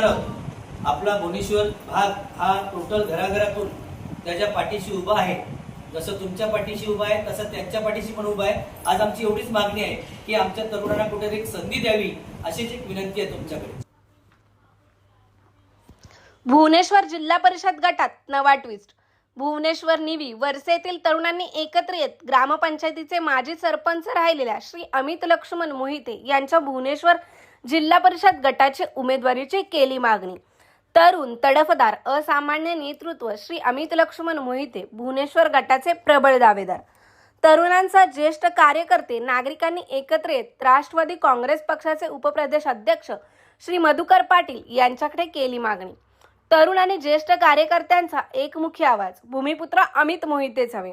करणार आपला भुवनेश्वर भाग हा टोटल घराघरातून त्याच्या पाठीशी उभा आहे. जसं तुमच्या पाठीशी उभा आहे तसं त्यांच्या पाठीशी पण उभा आहे. आज आमची एवढीच मागणी आहे की आमच्या तरुणांना कुठेतरी एक संधी द्यावी अशीच एक विनंती आहे तुमच्याकडे. भुवनेश्वर जिल्हा परिषद गटात नवा ट्विस्ट भुवनेश्वर निवी वरसे तरुणांनी एकत्र येत ग्रामपंचायतीचे माजी सरपंच राहिलेल्या श्री अमित लक्ष्मण मोहिते यांच्या भुवनेश्वर जिल्हा परिषद गटाची उमेदवारीची केली मागणी. तरुण तडफदार असामान्य नेतृत्व श्री अमित लक्ष्मण मोहिते भुवनेश्वर गटाचे प्रबळ दावेदार. तरुणांचा ज्येष्ठ कार्यकर्ते नागरिकांनी एकत्र येत राष्ट्रवादी काँग्रेस पक्षाचे उपप्रदेश अध्यक्ष श्री मधुकर पाटील यांच्याकडे केली मागणी. तरुण आणि ज्येष्ठ कार्यकर्त्यांचा एकमुखी आवाज. भूमिपुत्र अमित मोहितेच हवे.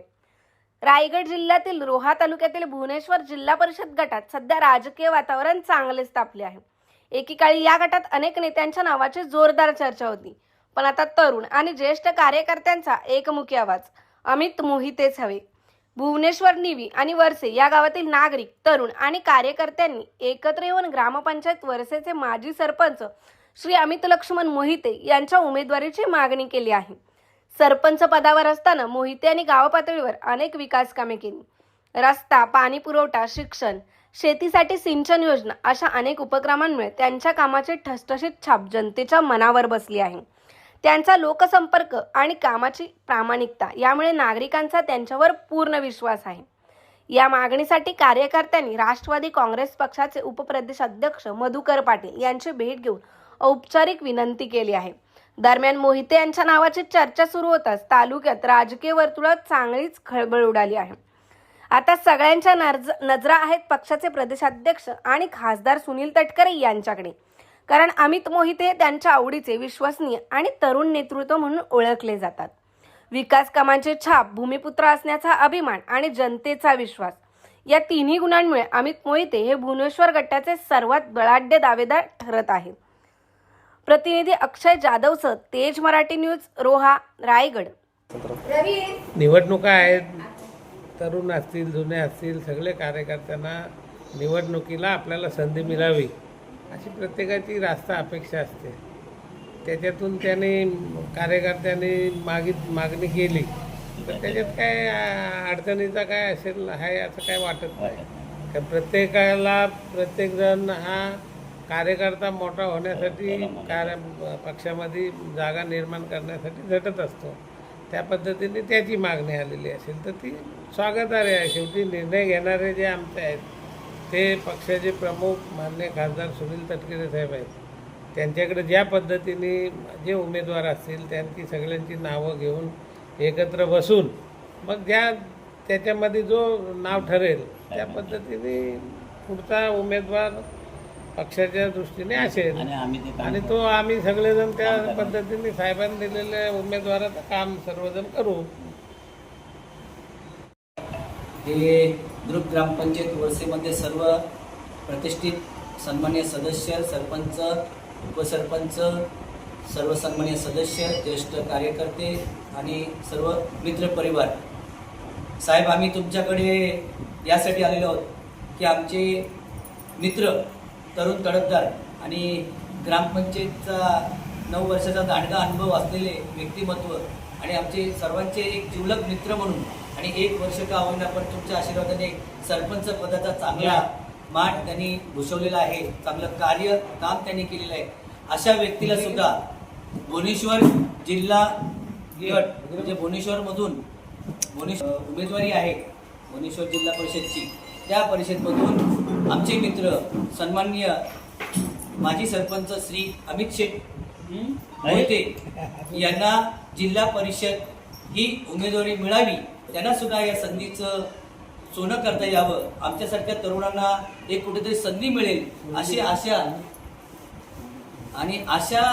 रायगड जिल्ह्यातील रोहा तालुक्यातील भुवनेश्वर जिल्हा परिषद गटात सध्या राजकीय वातावरण चांगलेच तापले आहे. एकेकाळी या गटात अनेक नेत्यांच्या नावाची जोरदार चर्चा होती. पण आता तरुण आणि ज्येष्ठ कार्यकर्त्यांचा एकमुखी आवाज. अमित मोहितेच हवे. भुवनेश्वर निवी आणि वरसे या गावातील नागरिक तरुण आणि कार्यकर्त्यांनी एकत्र येऊन ग्रामपंचायत वरसेचे माजी सरपंच श्री अमित लक्ष्मण मोहिते यांच्या उमेदवारीची मागणी केली आहे. सरपंच पदावर असताना मोहिते यांनी गावपातळीवर अनेक विकास कामे केली. रस्ता पाणी पुरवठा शिक्षण शेतीसाठी सिंचन योजना अशा अनेक उपक्रमांमुळे त्यांच्या कामाची ठसठशीत छाप जनतेच्या मनावर बसली आहे. त्यांचा लोकसंपर्क आणि कामाची प्रामाणिकता यामुळे नागरिकांचा त्यांच्यावर पूर्ण विश्वास आहे. या मागणीसाठी कार्यकर्त्यांनी राष्ट्रवादी काँग्रेस पक्षाचे उपप्रदेश अध्यक्ष मधुकर पाटील यांची भेट घेऊन औपचारिक विनंती केली आहे. दरम्यान मोहिते यांच्या नावाची चर्चा सुरू होताच तालुक्यात राजकीय वर्तुळात चांगलीच खळबळ उडाली आहे. आता सगळ्यांच्या नर्ज नजरा आहेत पक्षाचे प्रदेशाध्यक्ष आणि खासदार सुनील तटकरे यांच्याकडे. कारण अमित मोहिते त्यांच्या आवडीचे विश्वसनीय आणि तरुण नेतृत्व म्हणून ओळखले जातात. विकास कामांचे छाप भूमिपुत्र असण्याचा अभिमान आणि जनतेचा विश्वास. या तिन्ही गुणांमुळे अमित मोहिते हे भुवनेश्वर गटाचे सर्वात बळाढ्य दावेदार ठरत आहेत. प्रतिनिधी अक्षय जाधवसह तेज मराठी न्यूज रोहा रायगड. निवडणुका आहेत. तरुण असतील जुने असतील सगळे कार्यकर्त्यांना निवडणुकीला आपल्याला संधी मिळावी अशी प्रत्येकाची रास्त अपेक्षा असते. त्याच्यातून त्याने कार्यकर्त्यांनी मागित मागणी केली तर त्याच्यात काय अडचणीचा काय असेल आहे असं काय वाटत नाही. कारण प्रत्येकाला प्रत्येकजण हा कार्यकर्ता मोठा होण्यासाठी कार्य पक्षामध्ये जागा निर्माण करण्यासाठी झटत असतो. त्या पद्धतीने त्याची मागणी आलेली असेल तर ती स्वागतार्ह आहे. शेवटी निर्णय घेणारे जे आमचे आहेत ते पक्षाचे प्रमुख मान्य खासदार सुनील तटकरे साहेब आहेत. त्यांच्याकडे ज्या पद्धतीने जे उमेदवार असतील त्यांची सगळ्यांची नावं घेऊन एकत्र बसून मग ज्या त्याच्यामध्ये जो नाव ठरेल त्या पद्धतीने पुढचा उमेदवार पक्षाच्या दृष्टीने असेल आणि आम्ही ते आणि तो आम्ही सगळेजण त्या पद्धतीने साहेबांनी दिलेल्या उमेदवाराचं काम सर्वजण करू. हे ग्रुप ग्रामपंचायत वरसेमध्ये सर्व प्रतिष्ठित सन्मान्य सदस्य सरपंच उपसरपंच सर्व सन्मान्य सदस्य ज्येष्ठ कार्यकर्ते आणि सर्व मित्रपरिवार साहेब आम्ही तुमच्याकडे यासाठी आलेलो आहोत की आमचे मित्र तरुण तडफदार आणि ग्रामपंचायतचा नऊ वर्षाचा दांडगा अनुभव असलेले व्यक्तिमत्व आणि आमचे सर्वांचे एक जिवलग मित्र म्हणून आणि एक वर्ष का होईना पण तुमच्या आशीर्वादाने सरपंच पदाचा चांगला मान त्यांनी भूषवलेला आहे चांगलं कार्य काम त्यांनी केलेलं आहे. अशा व्यक्तीला सुद्धा भुवनेश्वर जिल्हा गट म्हणजे भुवनेश्वरमधून भुवनेश्वर उमेदवारी आहे भुवनेश्वर जिल्हा परिषदची. त्या परिषदमधून आमचे मित्र सन्माननीय माजी सरपंच श्री अमित शेठ मोहिते यांना जिल्हा परिषद ही उमेदवारी मिळावी त्यांना सुद्धा या संधीचं सोनं करता यावं. आमच्यासारख्या तरुणांना एक कुठेतरी संधी मिळेल अशी आशा. आणि अशा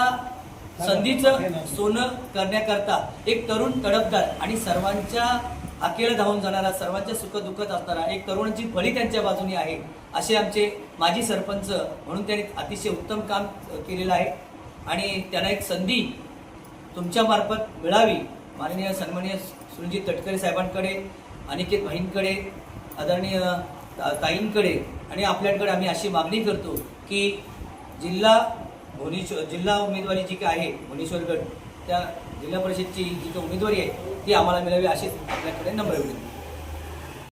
संधीचं सोनं करण्याकरता एक तरुण तडफदार आणि सर्वांच्या अकेला धावून जाणारा सर्वांच्या सुखदुःखात असणारा एक तरुणांची फळी त्यांच्या बाजूने आहे असे आमचे माजी सरपंच म्हणून त्यांनी अतिशय उत्तम काम केलेलं आहे. आणि त्यांना एक संधी तुमच्या मार्फत मिळावी माननीय सन्माननीय सुनीलजी तटकरे साहेबांकडे अनिकेत भाईंकडे आदरणीय ताईंकडे आणि आपल्याकडे आम्ही अशी मागणी करतो की जिल्हा भुवनेश्वर जिल्हा उमेदवारी जी काय आहे भुवनेश्वरगड त्या जिल्हा परिषदची जी उमेदवारी आहे ती आम्हाला मिळावी अशीच आपल्याकडे नम्र विनंती.